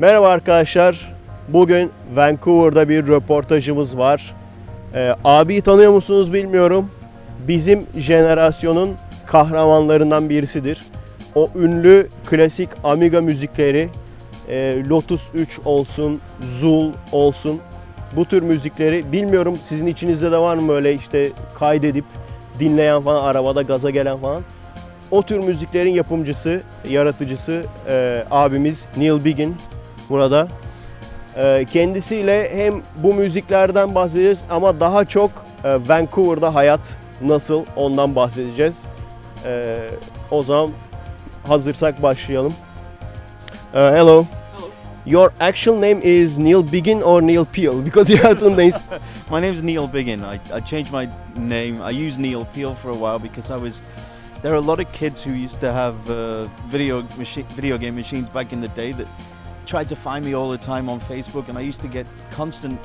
Merhaba arkadaşlar. Bugün Vancouver'da bir röportajımız var. Ee, abiyi tanıyor musunuz bilmiyorum. Bizim jenerasyonun kahramanlarından birisidir. O ünlü klasik Amiga müzikleri, e, Lotus 3 olsun, Zul olsun. Bu tür müzikleri bilmiyorum sizin içinizde de var mı öyle işte kaydedip dinleyen falan arabada gaza gelen falan. O tür müziklerin yapımcısı, yaratıcısı e, abimiz Neil Biggin burada. E, kendisiyle hem bu müziklerden bahsedeceğiz ama daha çok e, Vancouver'da hayat nasıl ondan bahsedeceğiz. E, o zaman hazırsak başlayalım. E, hello. Hello. Your actual name is Neil Biggin or Neil Peel because you have two names. My name's Neil Biggin. I, I changed my name. I used Neil Peel for a while because I was. There are a lot of kids who used to have uh, video machi- video game machines back in the day that tried to find me all the time on Facebook, and I used to get constant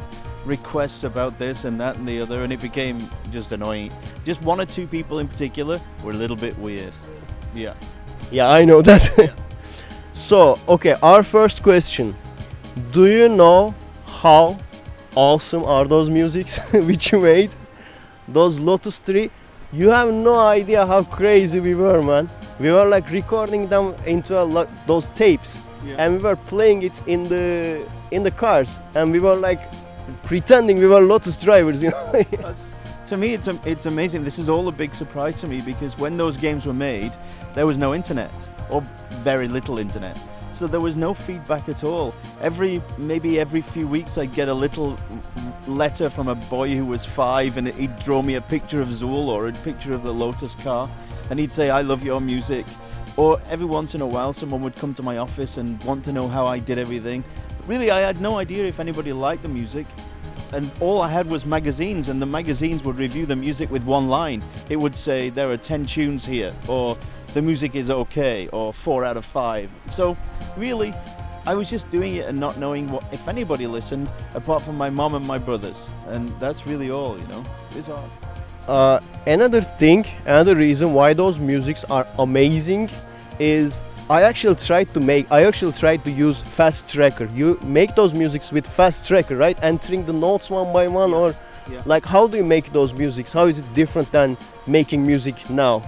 requests about this and that and the other, and it became just annoying. Just one or two people in particular were a little bit weird. Yeah. Yeah, I know that. so, okay, our first question. Do you know how awesome are those musics which you made? Those Lotus 3? You have no idea how crazy we were, man. We were like recording them into a those tapes and we were playing it in the in the cars and we were like pretending we were Lotus drivers, you know. To me, it's it's amazing. This is all a big surprise to me because when those games were made, there was no internet or very little internet, so there was no feedback at all. Every maybe every few weeks, I'd get a little letter from a boy who was five, and he'd draw me a picture of Zool or a picture of the Lotus car, and he'd say, "I love your music." Or every once in a while, someone would come to my office and want to know how I did everything. But really, I had no idea if anybody liked the music and all I had was magazines, and the magazines would review the music with one line. It would say there are ten tunes here, or the music is okay, or four out of five. So really, I was just doing it and not knowing what if anybody listened, apart from my mom and my brothers, and that's really all, you know. It's hard. Uh, another thing, another reason why those musics are amazing is I actually tried to make, I actually tried to use fast tracker. You make those musics with fast tracker, right? Entering the notes one by one, or Yeah. like how do you make those musics? How is it different than making music now?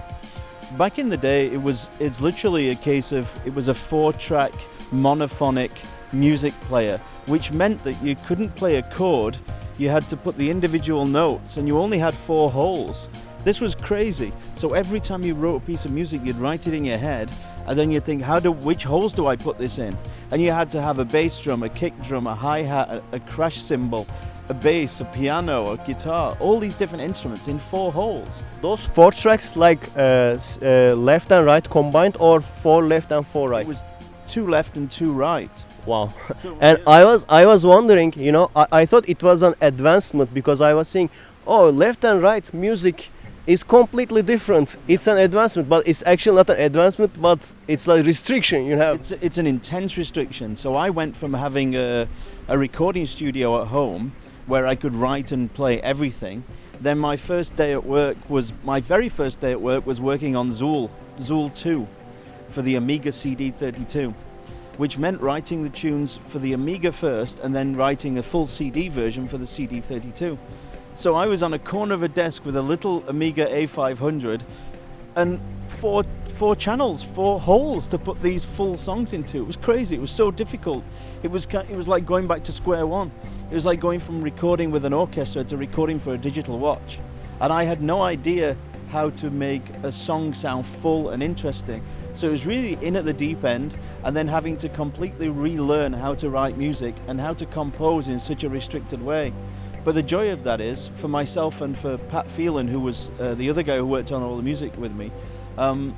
Back in the day, it was it's literally a case of it was a four-track monophonic music player, which meant that you couldn't play a chord. You had to put the individual notes, and you only had four holes. This was crazy. So every time you wrote a piece of music, you'd write it in your head, and then you'd think, how do which holes do I put this in? And you had to have a bass drum, a kick drum, a hi hat, a, a crash cymbal, a bass, a piano, a guitar, all these different instruments in four holes. Those four tracks like uh, uh, left and right combined, or four left and four right? It was two left and two right. Wow. So, And I was I was wondering, you know, I, I thought it was an advancement because I was saying, oh, left and right music is completely different. It's an advancement, but it's actually not an advancement, but it's a restriction you have. it's, it's an intense restriction. So I went from having a, a recording studio at home where I could write and play everything. Then my first day at work was my very first day at work was working on Zool, Zool 2 for the Amiga CD32, which meant writing the tunes for the Amiga first and then writing a full CD version for the CD32. So I was on a corner of a desk with a little Amiga A500 and four four channels, four holes to put these full songs into. It was crazy. It was so difficult. It was it was like going back to square one. It was like going from recording with an orchestra to recording for a digital watch. And I had no idea how to make a song sound full and interesting. So it was really in at the deep end and then having to completely relearn how to write music and how to compose in such a restricted way. But the joy of that is for myself and for Pat Phelan, who was uh, the other guy who worked on all the music with me. Um,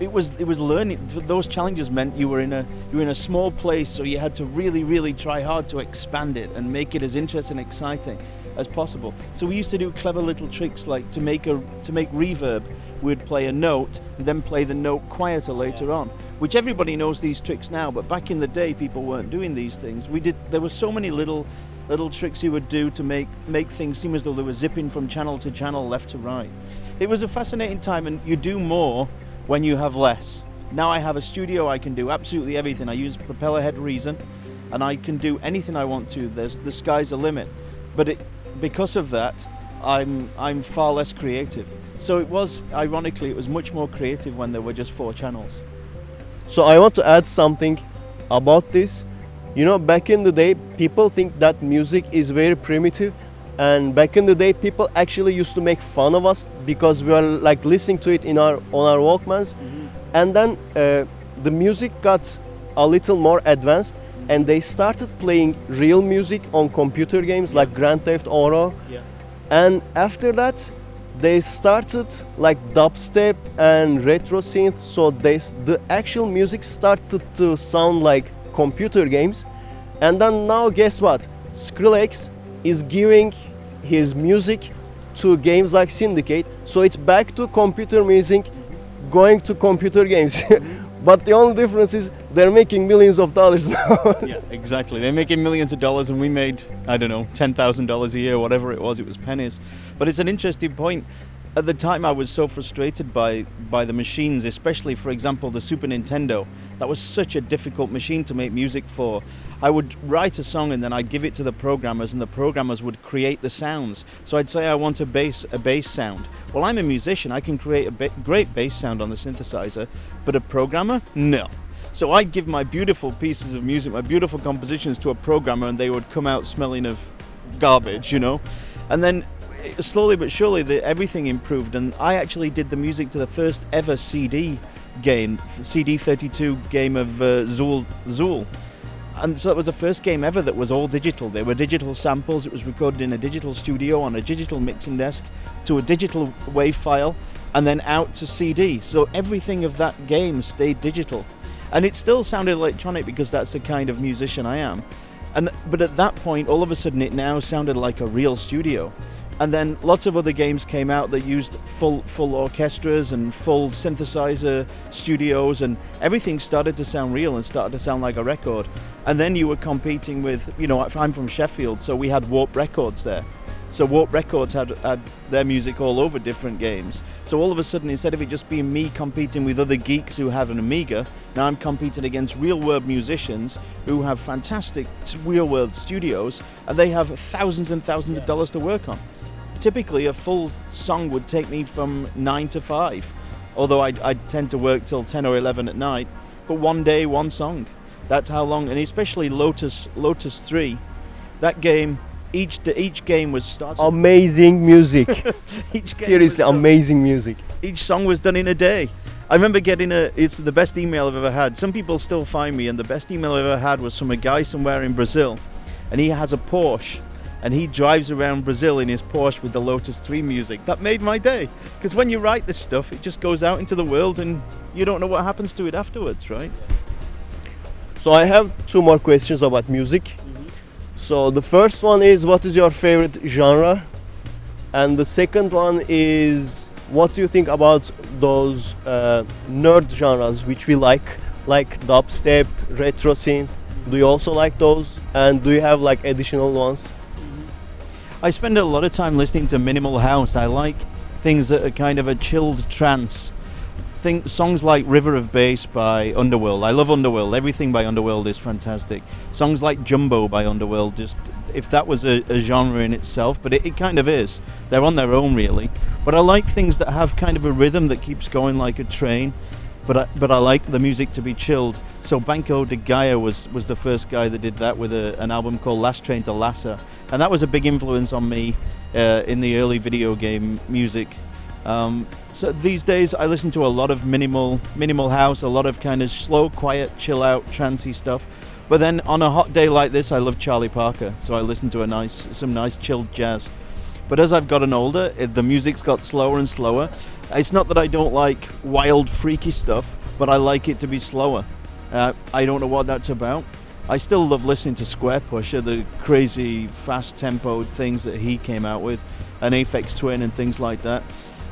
it was it was learning. Those challenges meant you were in a you were in a small place, so you had to really really try hard to expand it and make it as interesting and exciting as possible. So we used to do clever little tricks like to make a to make reverb, we'd play a note and then play the note quieter later on. Which everybody knows these tricks now, but back in the day people weren't doing these things. We did there were so many little little tricks you would do to make make things seem as though they were zipping from channel to channel left to right. It was a fascinating time and you do more when you have less. Now I have a studio I can do absolutely everything. I use propeller head reason and I can do anything I want to. There's the sky's the limit, but it, because of that, I'm I'm far less creative. So it was ironically it was much more creative when there were just four channels. So I want to add something about this. You know, back in the day, people think that music is very primitive, and back in the day, people actually used to make fun of us because we were like listening to it in our on our Walkmans, and then uh, the music got a little more advanced, and they started playing real music on computer games like Grand Theft Auto, Yeah. and after that they started like dubstep and retro synth so they the actual music started to sound like computer games. And then now guess what? Skrillex is giving his music to games like syndicate. So it's back to computer music going to computer games but the only difference is they're making millions of dollars now yeah, exactly. They're making millions of dollars, and we made I don't know ten thousand dollars a year, whatever it was. It was pennies, but it's an interesting point. At the time, I was so frustrated by by the machines, especially, for example, the Super Nintendo. That was such a difficult machine to make music for. I would write a song and then I'd give it to the programmers, and the programmers would create the sounds. So I'd say I want a bass a bass sound. Well, I'm a musician. I can create a ba- great bass sound on the synthesizer, but a programmer, no. So I'd give my beautiful pieces of music, my beautiful compositions to a programmer, and they would come out smelling of garbage, you know. And then slowly but surely, the, everything improved, and I actually did the music to the first ever CD game, CD32 game of uh, Zool. Zool. And so it was the first game ever that was all digital. There were digital samples. It was recorded in a digital studio on a digital mixing desk to a digital WAV file and then out to CD. So everything of that game stayed digital. And it still sounded electronic because that's the kind of musician I am. And but at that point all of a sudden it now sounded like a real studio. And then lots of other games came out that used full full orchestras and full synthesizer studios and everything started to sound real and started to sound like a record. And then you were competing with, you know, I'm from Sheffield, so we had Warp Records there. So Warp Records had, had their music all over different games. So all of a sudden, instead of it just being me competing with other geeks who have an Amiga, now I'm competing against real-world musicians who have fantastic real-world studios, and they have thousands and thousands of dollars to work on. Typically, a full song would take me from nine to five, although I I tend to work till ten or eleven at night. But one day, one song. That's how long, and especially Lotus Lotus Three, that game. Each each game was started. amazing music each game seriously amazing music each song was done in a day. I remember getting a. It's the best email I've ever had. Some people still find me, and the best email I've ever had was from a guy somewhere in Brazil, and he has a Porsche, and he drives around Brazil in his Porsche with the Lotus 3 music. That made my day, because when you write this stuff, it just goes out into the world, and you don't know what happens to it afterwards, right? So I have two more questions about music. So the first one is what is your favorite genre? And the second one is what do you think about those uh, nerd genres which we like, like dubstep, retro synth? Do you also like those? And do you have like additional ones? I spend a lot of time listening to minimal house. I like things that are kind of a chilled trance. Think songs like River of Bass by Underworld. I love Underworld. Everything by Underworld is fantastic. Songs like Jumbo by Underworld, just if that was a, a genre in itself, but it, it kind of is. They're on their own really. But I like things that have kind of a rhythm that keeps going like a train. But I, but I like the music to be chilled. So Banco de Gaia was, was the first guy that did that with a, an album called Last Train to Lhasa, and that was a big influence on me uh, in the early video game music. Um, so these days I listen to a lot of minimal minimal house, a lot of kind of slow, quiet, chill out, trancey stuff. But then on a hot day like this, I love Charlie Parker, so I listen to a nice some nice chilled jazz. But as I've gotten older, it, the music's got slower and slower. It's not that I don't like wild, freaky stuff, but I like it to be slower. Uh, I don't know what that's about. I still love listening to Square Pusher, the crazy, fast tempo things that he came out with, and Aphex Twin and things like that.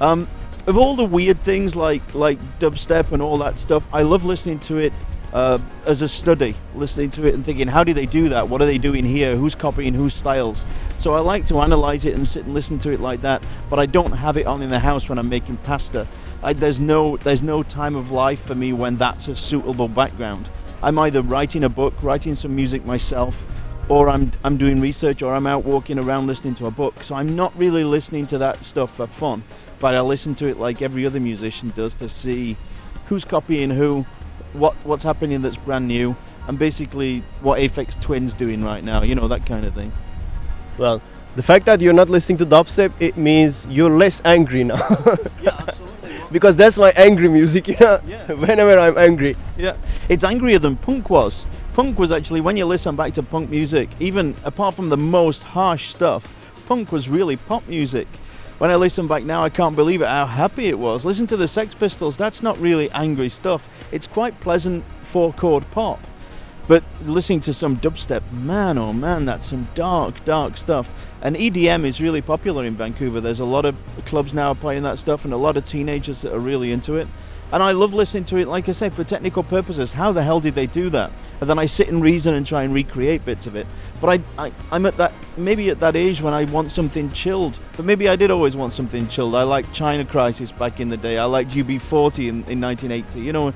Um, of all the weird things like like dubstep and all that stuff, I love listening to it uh, as a study, listening to it and thinking, how do they do that? What are they doing here? Who's copying whose styles? So I like to analyze it and sit and listen to it like that. But I don't have it on in the house when I'm making pasta. I, there's no there's no time of life for me when that's a suitable background. I'm either writing a book, writing some music myself, or I'm I'm doing research, or I'm out walking around listening to a book. So I'm not really listening to that stuff for fun, but I listen to it like every other musician does to see who's copying who, what what's happening that's brand new, and basically what Aphex Twin's doing right now. You know that kind of thing. Well, the fact that you're not listening to dubstep, it means you're less angry now. Yeah, absolutely. because that's my angry music, you know. Yeah. Whenever I'm angry. Yeah, it's angrier than punk was. Punk was actually, when you listen back to punk music, even apart from the most harsh stuff, punk was really pop music. When I listen back now, I can't believe it how happy it was. Listen to the Sex Pistols, that's not really angry stuff. It's quite pleasant four chord pop. But listening to some dubstep, man oh man, that's some dark, dark stuff. And EDM is really popular in Vancouver. There's a lot of clubs now playing that stuff and a lot of teenagers that are really into it. And I love listening to it, like I say, for technical purposes. How the hell did they do that? And then I sit and reason and try and recreate bits of it. But I, I, I'm at that, maybe at that age when I want something chilled. But maybe I did always want something chilled. I liked China Crisis back in the day. I liked UB40 in, in 1980. You know,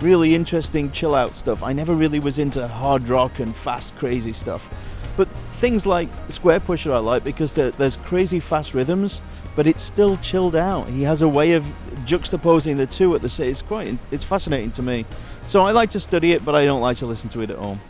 really interesting chill out stuff. I never really was into hard rock and fast, crazy stuff. But things like Square Pusher I like because there's crazy fast rhythms, but it's still chilled out. He has a way of juxtaposing the two at the same. It's quite it's fascinating to me. So I like to study it, but I don't like to listen to it at home.